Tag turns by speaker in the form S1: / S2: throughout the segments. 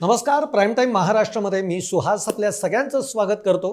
S1: नमस्कार prime time महाराष्ट्रामध्ये मी सुहास आपल्या सगळ्यांचं स्वागत करतो.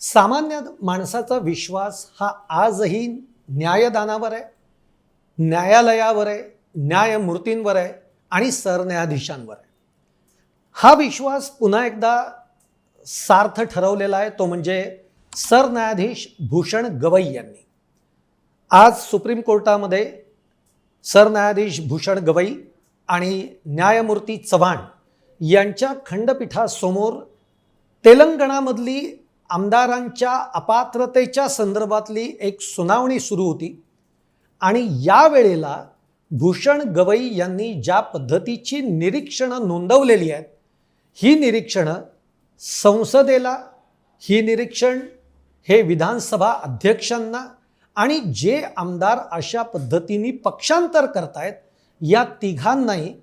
S1: सामान्य माणसाचा विश्वास हा आजही न्यायदानावर आहे न्यायालयावर आहे न्यायमूर्तींवर आहे आणि सरन्यायाधीशांवर आहे. हा विश्वास पुन्हा एकदा सार्थ ठरवलेला आहे तो म्हणजे सरन्यायाधीश भूषण गवई यांनी. आज सुप्रीम कोर्टामध्ये सरन्यायाधीश भूषण गवई आणि न्यायमूर्ती चव्हाण यांच्या खंडपीठासमोर तेलंगणामधली आमदारांच्या अपात्रतेच्या संदर्भातली एक सुनावणी सुरू होती. आणि या वेळेला भूषण गवई यांनी ज्या पद्धतीची निरीक्षणं नोंदवलेली आहेत ही निरीक्षणं संसदेला ही निरीक्षण हे विधानसभा अध्यक्षांना आणि जे आमदार अशा पद्धतीने पक्षांतर करतायत या तिघांनाही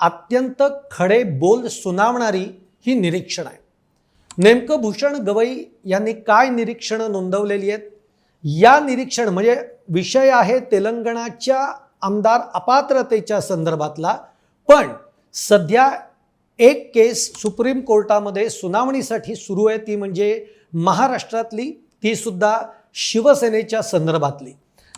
S1: अत्यंत खडे बोल सुनावणारी ही निरीक्षण आहे. नेमकं भूषण गवई यांनी काय निरीक्षणं नोंदवलेली आहेत? या निरीक्षण म्हणजे विषय आहे तेलंगणाच्या आमदार अपात्रतेच्या संदर्भातला. पण सध्या एक केस सुप्रीम कोर्टामध्ये सुनावणीसाठी सुरू आहे ती म्हणजे महाराष्ट्रातली तीसुद्धा शिवसेनेच्या संदर्भातली.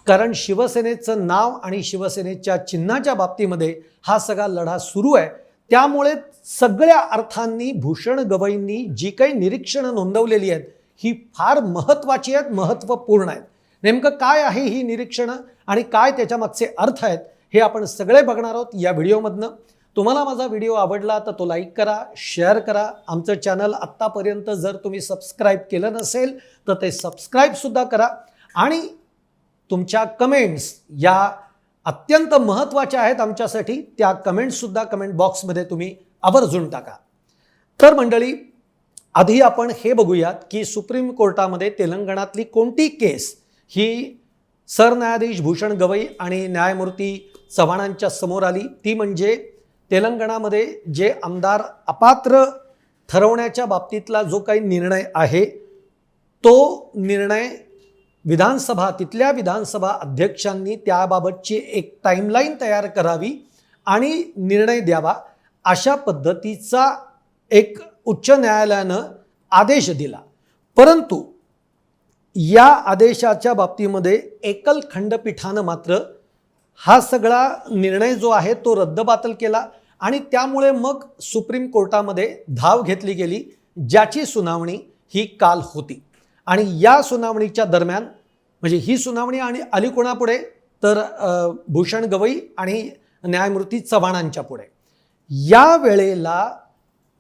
S1: कारण शिवसेनेचं नाव आणि शिवसेनेच्या चिन्हाच्या बाबतीमध्ये हा सगळा लढा सुरू आहे. त्यामुळे सगळ्या अर्थांनी भूषण गवईंनी जी काही निरीक्षणं नोंदवलेली आहेत ही फार महत्त्वाची आहेत महत्त्वपूर्ण आहेत. नेमकं काय आहे ही निरीक्षणं आणि काय त्याच्यामागचे अर्थ आहेत हे आपण सगळे बघणार आहोत या व्हिडिओमधनं. तुम्हाला माझा व्हिडिओ आवडला तर तो लाईक करा शेअर करा. आमचं चॅनल आत्तापर्यंत जर तुम्ही सबस्क्राईब केलं नसेल तर ते सबस्क्राईबसुद्धा करा. आणि तुमच्या कमेंट्स या अत्यंत महत्त्वाच्या आहेत आमच्यासाठी. त्या कमेंट्ससुद्धा कमेंट बॉक्समध्ये तुम्ही आवर्जून टाका. तर मंडळी आधी आपण हे बघूयात की सुप्रीम कोर्टामध्ये तेलंगणातली कोणती केस ही सरन्यायाधीश भूषण गवई आणि न्यायमूर्ती चव्हाणांच्या समोर आली? ती म्हणजे तेलंगणामध्ये जे आमदार अपात्र ठरवण्याच्या बाबतीतला जो काही निर्णय आहे तो निर्णय विधानसभा तिथल्या विधानसभा अध्यक्षांनी त्याबाबतची एक टाईमलाईन तयार करावी आणि निर्णय द्यावा अशा पद्धतीचा एक उच्च न्यायालयानं आदेश दिला. परंतु या आदेशाच्या बाबतीमध्ये एकल खंडपीठानं मात्र हा सगळा निर्णय जो आहे तो रद्दबातल केला आणि त्यामुळे मग सुप्रीम कोर्टामध्ये धाव घेतली गेली ज्याची सुनावणी ही काल होती. आणि या सुनावणीच्या दरम्यान म्हणजे ही सुनावणी आणि आली कोणापुढे? तर भूषण गवई आणि न्यायमूर्ती चव्हाणांच्या पुढे. या वेळेला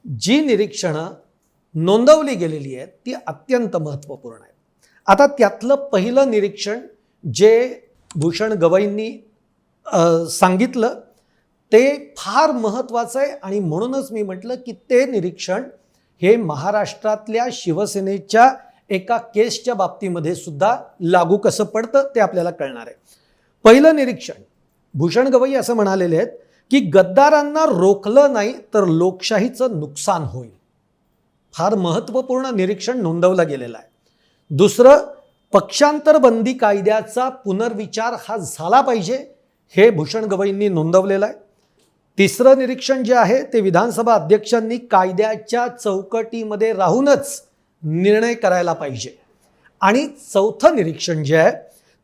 S1: जी निरीक्षणं नोंदवली गेलेली आहेत ती अत्यंत महत्त्वपूर्ण आहेत. आता त्यातलं पहिलं निरीक्षण जे भूषण गवईंनी सांगितलं ते फार महत्त्वाचं आहे आणि म्हणूनच मी म्हटलं की ते निरीक्षण हे महाराष्ट्रातल्या शिवसेनेच्या एका केसच्या बाबतीमध्ये सुद्धा लागू कसं पडतं ते आपल्याला कळणार आहे. पहिलं निरीक्षण भूषण गवई असं म्हणालेले आहेत की गद्दारांना रोखलं नाही तर लोकशाहीचं नुकसान होईल. फार महत्त्वपूर्ण निरीक्षण नोंदवलं गेलेलं आहे. दुसरं पक्षांतर बंदी कायद्याचा पुनर्विचार हा झाला पाहिजे हे भूषण गवईंनी नोंदवलेलं आहे. तिसरं निरीक्षण जे आहे ते विधानसभा अध्यक्षांनी कायद्याच्या चौकटीमध्ये राहूनच निर्णय करायला पाहिजे. आणि चौथं निरीक्षण जे आहे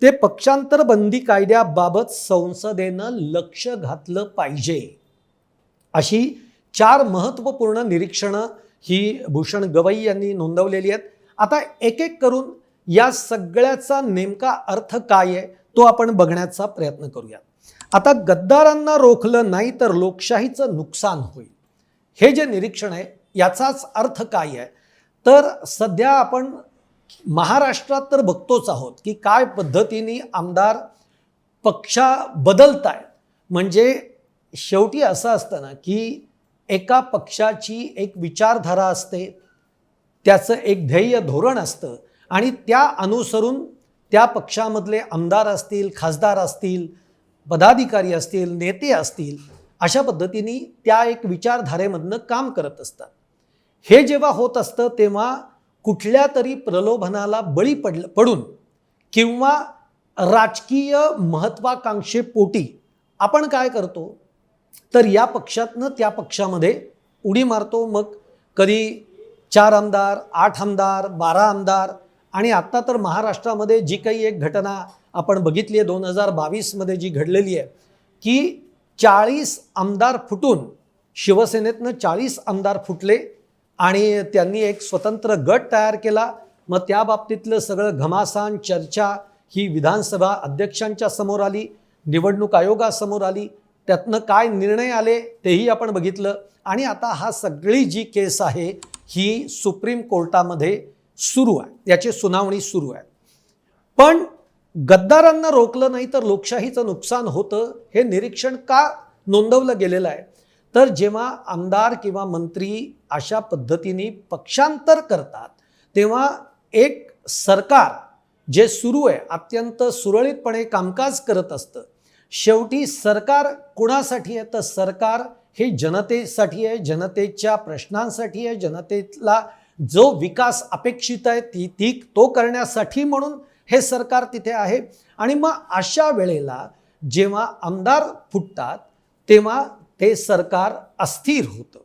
S1: ते पक्षांतर बंदी कायद्याबाबत संसदेनं लक्ष घातलं पाहिजे. अशी चार महत्त्वपूर्ण निरीक्षणं ही भूषण गवई यांनी नोंदवलेली आहेत. आता एक एक करून या सगळ्याचा नेमका अर्थ काय आहे तो आपण बघण्याचा प्रयत्न करूया आता गद्दारांना रोखलं नाही तर लोकशाहीचं नुकसान होईल. हे जे निरीक्षण आहे याचाच अर्थ काय आहे तर सध्या आपण महाराष्ट्रात तर बघतोच आहोत की काय पद्धतीने आमदार पक्षा बदलत आहेत म्हणजे शेवटी असं असतं ना की एका पक्षाची एक विचारधारा असते त्याचं एक ध्येय धोरण असतं आणि त्या अनुसरून त्या पक्षामधले आमदार असतील खासदार असतील पदाधिकारी असतील नेते असतील अशा पद्धतीने त्या एक विचारधारेमधनं काम करत असतात. हे जेव्हा होत असतं तेव्हा कुठल्या तरी प्रलोभनाला बळी पड पडून किंवा राजकीय महत्त्वाकांक्षेपोटी आपण काय करतो? तर या पक्षातनं त्या पक्षामध्ये उडी मारतो. मग कधी चार आमदार आठ आमदार बारा आमदार आणि आत्ता तर महाराष्ट्रामध्ये जी काही एक घटना आपण बघितली आहे दोन हजार बावीसमध्ये जी घडलेली आहे की चाळीस आमदार फुटून शिवसेनेतनं चाळीस आमदार फुटले. आणि त्यांनी एक स्वतंत्र गट तयार केला. मग त्या बाबतीतलं सगळं घमासान चर्चा ही विधानसभा अध्यक्षांच्या समोर आली निवडणूक आयोगासमोर आली. त्यातनं काय निर्णय आले तेही आपण बघितलं. आणि आता हा सगळी जी केस आहे ही सुप्रीम कोर्टामध्ये सुरू आहे. याची सुनावणी सुरू आहे. पण गद्दारांना रोखलं नाही तर लोकशाहीचं नुकसान होतं हे निरीक्षण का नोंदवलं गेलेलं आहे? तर जेव्हा आमदार किंवा मंत्री अशा पद्धतीने पक्षांतर करतात तेव्हा एक सरकार जे सुरू आहे अत्यंत सुरळीतपणे कामकाज करत असतं. शेवटी सरकार कुणासाठी आहे? तर सरकार हे जनतेसाठी आहे जनतेच्या प्रश्नांसाठी आहे जनतेला जो विकास अपेक्षित आहे ती ती तो करण्यासाठी म्हणून हे सरकार तिथे आहे. आणि मग अशा वेळेला जेव्हा आमदार फुटतात तेव्हा ते सरकार अस्थिर होतं.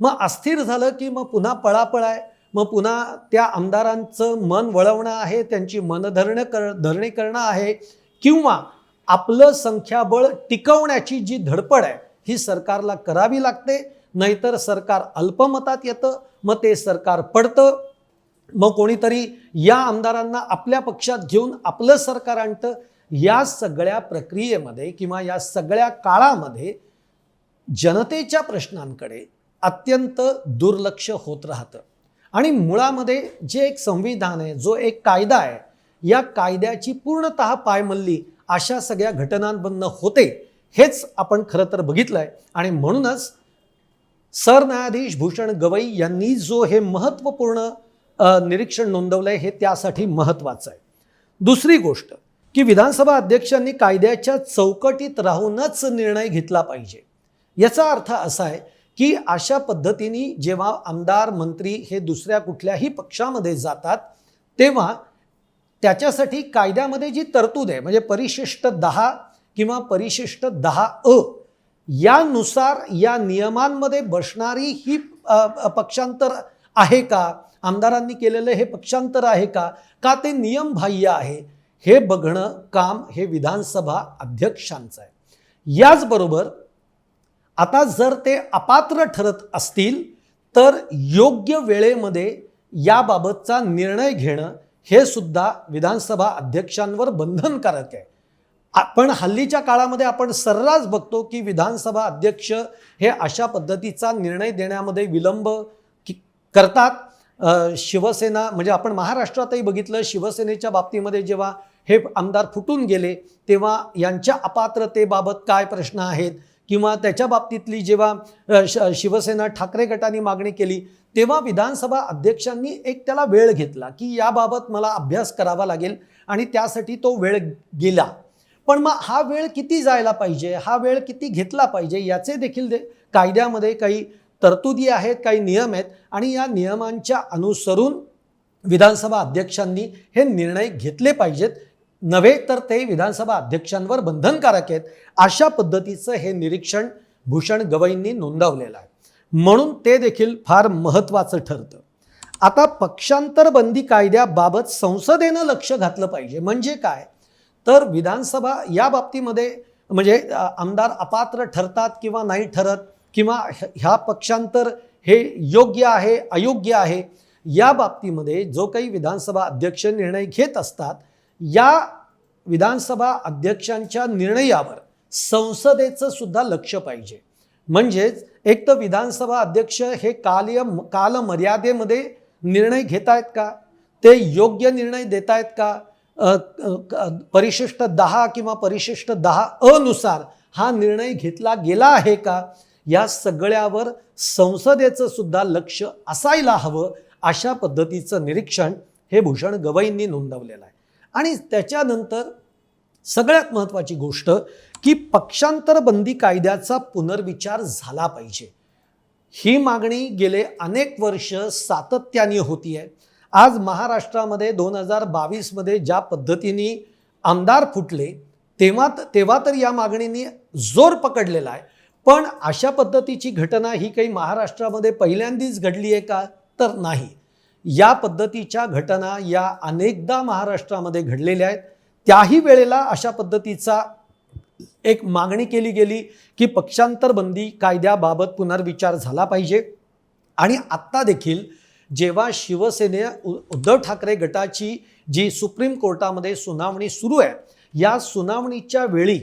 S1: मग अस्थिर झालं की मग पुन्हा पळापळ आहे. मग पुन्हा त्या आमदारांचं मन वळवणं आहे त्यांची मनधरणं कर धरणे करणं आहे किंवा आपलं संख्याबळ टिकवण्याची जी धडपड आहे ही सरकारला करावी लागते. नाहीतर सरकार अल्पमतात येतं मग ते सरकार पडतं. मग कोणीतरी या आमदारांना आपल्या पक्षात घेऊन आपलं सरकार आणतं. या सगळ्या प्रक्रियेमध्ये किंवा या सगळ्या काळामध्ये जनतेच्या प्रश्नांकडे अत्यंत दुर्लक्ष होत राहतं. आणि मुळामध्ये जे एक संविधान आहे जो एक कायदा आहे या कायद्याची पूर्णत पायमल्ली अशा सगळ्या घटनांमधनं होते हेच आपण खरं तर बघितलं आहे आणि म्हणूनच सरन्यायाधीश भूषण गवई यांनी जो हे महत्त्वपूर्ण निरीक्षण नोंदवलं आहे हे त्यासाठी महत्त्वाचं आहे. दुसरी गोष्ट की विधानसभा अध्यक्षांनी कायद्याच्या चौकटीत राहूनच निर्णय घेतला पाहिजे. याचा अर्थ असा आहे की अशा पद्धतीने जेव्हा आमदार मंत्री हे दुसऱ्या कुठल्याही पक्षामध्ये जातात तेव्हा त्याच्यासाठी कायद्यामध्ये जी तरतूद आहे म्हणजे परिशिष्ट दहा किंवा परिशिष्ट दहा अ यानुसार या नियमांमध्ये बसणारी ही पक्षांतर आहे का? आमदारांनी केलेलं हे पक्षांतर आहे का? का ते नियमबाह्य आहे? हे बघणं काम हे विधानसभा अध्यक्षांचं आहे. याचबरोबर आता जर ते अपात्र ठरत असतील तर योग्य वेळेमध्ये याबाबतचा निर्णय घेणं हे सुद्धा विधानसभा अध्यक्षांवर बंधनकारक आहे. आपण हल्लीच्या काळामध्ये आपण सर्रास बघतो की विधानसभा अध्यक्ष हे अशा पद्धतीचा निर्णय देण्यामध्ये विलंब की- करतात. शिवसेना म्हणजे आपण महाराष्ट्रातही बघितलं शिवसेनेच्या बाबतीमध्ये जेव्हा हे आमदार फुटून गेले तेव्हा यांच्या अपात्रतेबाबत काय प्रश्न आहेत? किंवा त्याच्या बाबतीतली जेव्हा श शिवसेना ठाकरे गटाने मागणी केली तेव्हा विधानसभा अध्यक्षांनी एक त्याला वेळ घेतला की याबाबत मला अभ्यास करावा लागेल आणि त्यासाठी तो वेळ गेला. पण मग हा वेळ किती जायला पाहिजे? हा वेळ किती घेतला पाहिजे? याचे देखील दे कायद्यामध्ये काही तरतुदी आहेत काही नियम आहेत आणि या नियमांच्या अनुसरून विधानसभा अध्यक्षांनी हे निर्णय घेतले पाहिजेत. नव्हे तर ते विधानसभा अध्यक्षांवर बंधनकारक आहेत. अशा पद्धतीचं हे निरीक्षण भूषण गवईंनी नोंदवलेलं आहे. म्हणून ते देखील फार महत्त्वाचं ठरतं. आता पक्षांतर बंदी कायद्याबाबत संसदेनं लक्ष घातलं पाहिजे. म्हणजे काय? तर विधानसभा या बाबतीमध्ये म्हणजे आमदार अपात्र ठरतात किंवा नाही ठरत किंवा ह्या पक्षांतर हे योग्य आहे अयोग्य आहे या बाबतीमध्ये जो काही विधानसभा अध्यक्ष निर्णय घेत असतात या विधानसभा अध्यक्षांच्या निर्णयावर संसदेचं सुद्धा लक्ष पाहिजे. म्हणजेच एक तर विधानसभा अध्यक्ष हे काल्य कालमर्यादेमध्ये निर्णय घेत आहेत का? ते योग्य निर्णय देत आहेत का परिशिष्ट दहा किंवा परिशिष्ट दहा अनुसार हा निर्णय घेतला गेला आहे का? या सगळ्यावर संसदेचं सुद्धा लक्ष असायला हवं अशा पद्धतीचं निरीक्षण हे भूषण गवईंनी नोंदवलेलं आहे. आणि त्याच्यानंतर सगळ्यात महत्त्वाची गोष्ट की पक्षांतर बंदी कायद्याचा पुनर्विचार झाला पाहिजे. ही मागणी गेले अनेक वर्ष सातत्याने होती आहे आज महाराष्ट्रामध्ये दोन हजार बावीसमध्ये ज्या पद्धतीने आमदार फुटले तेव्हा तेव्हा तर या मागणीने जोर पकडलेला आहे. पण अशा पद्धतीची घटना ही काही महाराष्ट्रामध्ये पहिल्यांदीच घडली आहे का? तर नाही. या पद्धतीच्या घटना या अनेकदा महाराष्ट्रामध्ये घडलेल्या आहेत. त्याही वेळेला अशा पद्धतीचा एक मागणी केली गेली की पक्षांतर बंदी कायद्याबाबत पुनर्विचार झाला पाहिजे. आणि आत्ता देखील जेव्हा शिवसेने उ- उद्धव ठाकरे गटाची जी सुप्रीम कोर्टामध्ये सुनावणी सुरू आहे या सुनावणीच्या वेळी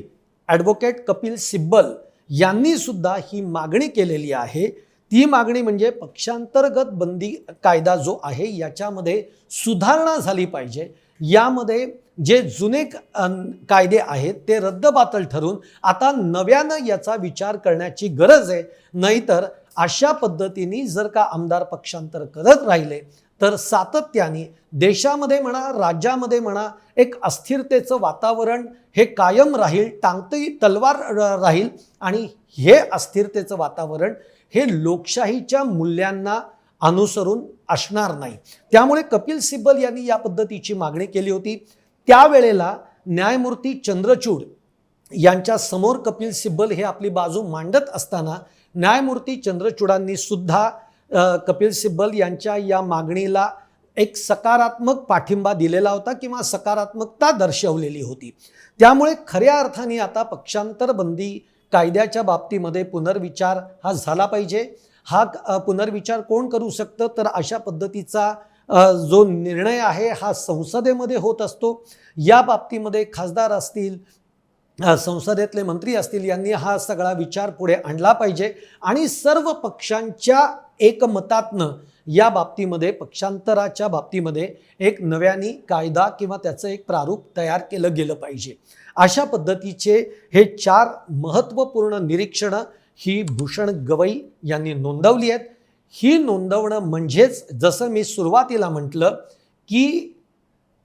S1: ॲडव्होकेट कपिल सिब्बल यांनी सुद्धा ही मागणी केलेली आहे ती मागणी म्हणजे पक्षांतर्गत बंदी कायदा जो आहे याच्यामध्ये सुधारणा झाली पाहिजे. यामध्ये जे जुने कायदे आहेत ते रद्दबातल ठरून आता नव्यानं याचा विचार करण्याची गरज आहे. नाहीतर अशा पद्धतीने जर का आमदार पक्षांतर करत राहिले तर सातत्याने देशामध्ये म्हणा राज्यामध्ये म्हणा एक अस्थिरतेचं वातावरण हे कायम राहील टांगतही तलवार राहील आणि हे अस्थिरतेचं वातावरण हे लोकशाहीच्या मूल्यांना अनुसरून असणार नाही. त्यामुळे कपिल सिब्बल यांनी या पद्धतीची मागणी केली होती. त्यावेळेला न्यायमूर्ती चंद्रचूड यांच्या समोर कपिल सिब्बल हे आपली बाजू मांडत असताना न्यायमूर्ती चंद्रचूडांनी सुद्धा कपिल सिब्बल यांच्या या मागणीला एक सकारात्मक पाठिंबा दिलेला होता किंवा सकारात्मकता दर्शवलेली होती. त्यामुळे खऱ्या अर्थाने आता पक्षांतर बंदी कायद्याच्या बाबतीमध्ये पुनर्विचार हा झाला पाहिजे. हा पुनर्विचार कोण करू शकतं? तर अशा पद्धतीचा जो निर्णय आहे हा संसदेमध्ये होत असतो. या बाबतीमध्ये खासदार असतील संसदेतले मंत्री असतील यांनी हा सगळा विचार पुढे आणला पाहिजे. आणि सर्व पक्षांच्या एकमतातनं या बाबतीमध्ये पक्षांतराच्या बाबतीमध्ये एक नव्याने कायदा किंवा त्याचं एक प्रारूप तयार केलं गेलं पाहिजे. अशा पद्धतीचे हे चार महत्त्वपूर्ण निरीक्षणं ही भूषण गवई यांनी नोंदवली आहेत. ही नोंदवणं म्हणजेच जसं मी सुरुवातीला म्हटलं की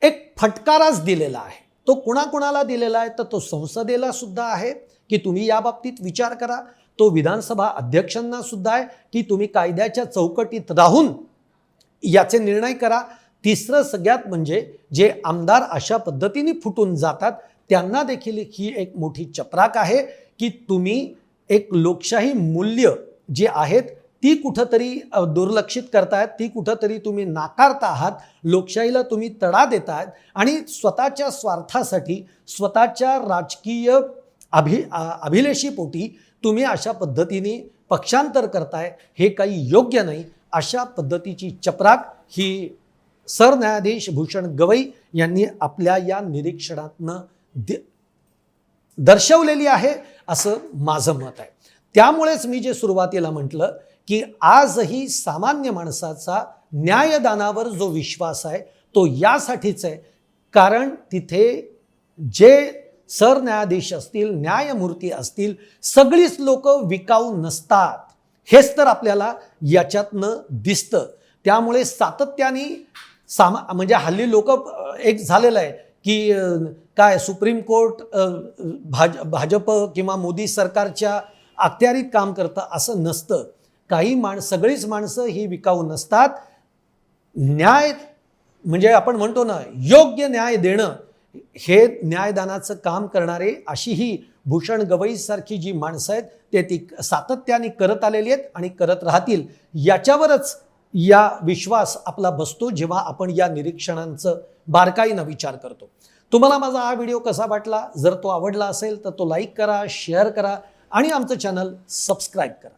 S1: एक फटकाराच दिलेला आहे. तो कुणाकुणाला दिलेला आहे? तर तो संसदेला सुद्धा आहे की तुम्ही या बाबतीत विचार करा. तो विधानसभा अध्यक्षांना सुद्धा आहे की तुम्ही कायद्याच्या चौकटीत राहून याचे निर्णय करा. तिसरं सगळ्यात म्हणजे जे आमदार अशा पद्धतीने फुटून जातात त्यांना देखील ही एक मोठी चपराक आहे की तुम्ही एक लोकशाही मूल्य जे आहेत ती कुठंतरी दुर्लक्षित करतायत ती कुठंतरी तुम्ही नाकारता आहात लोकशाहीला तुम्ही तडा देतायत आणि स्वतःच्या स्वार्थासाठी स्वतःच्या राजकीय अभि अभिलेषीपोटी तुम्ही अशा पद्धतीने पक्षांतर करताय हे काही योग्य नाही. अशा पद्धतीची चपराक ही सरन्यायाधीश भूषण गवई यांनी आपल्या या निरीक्षणातनं दि- दर्शवलेली आहे असं माझं मत आहे. त्यामुळेच मी जे सुरुवातीला म्हटलं की आजही सामान्य माणसाचा न्यायदानावर जो विश्वास आहे तो यासाठीच आहे. कारण तिथे जे सरन्यायाधीश असतील न्यायमूर्ती असतील सगळीच लोक विकाऊ नसतात. हेच तर आपल्याला याच्यातनं दिसतं. त्यामुळे सातत्याने सामा म्हणजे हल्ली लोक एक झालेलं आहे की काय सुप्रीम कोर्ट भाज भाजप किंवा मोदी सरकारच्या अखत्यारीत काम करतं असं नसतं. काही माण सगळीच माणसं ही विकाऊ नसतात. न्याय म्हणजे आपण म्हणतो ना योग्य न्याय देणं हे न्यायदानाचं काम करणारे अशी ही भूषण गवईसारखी जी माणसं आहेत ते ती सातत्याने करत आलेली आहेत आणि करत राहतील. याच्यावरच या विश्वास आपला बसतो जेव्हा आपण या निरीक्षणांचं बारकाईनं विचार करतो. तुम्हाला माझा हा व्हिडिओ कसा वाटला? जर तो आवडला असेल तर तो लाईक करा शेअर करा आणि आमचं चॅनल सबस्क्राईब करा.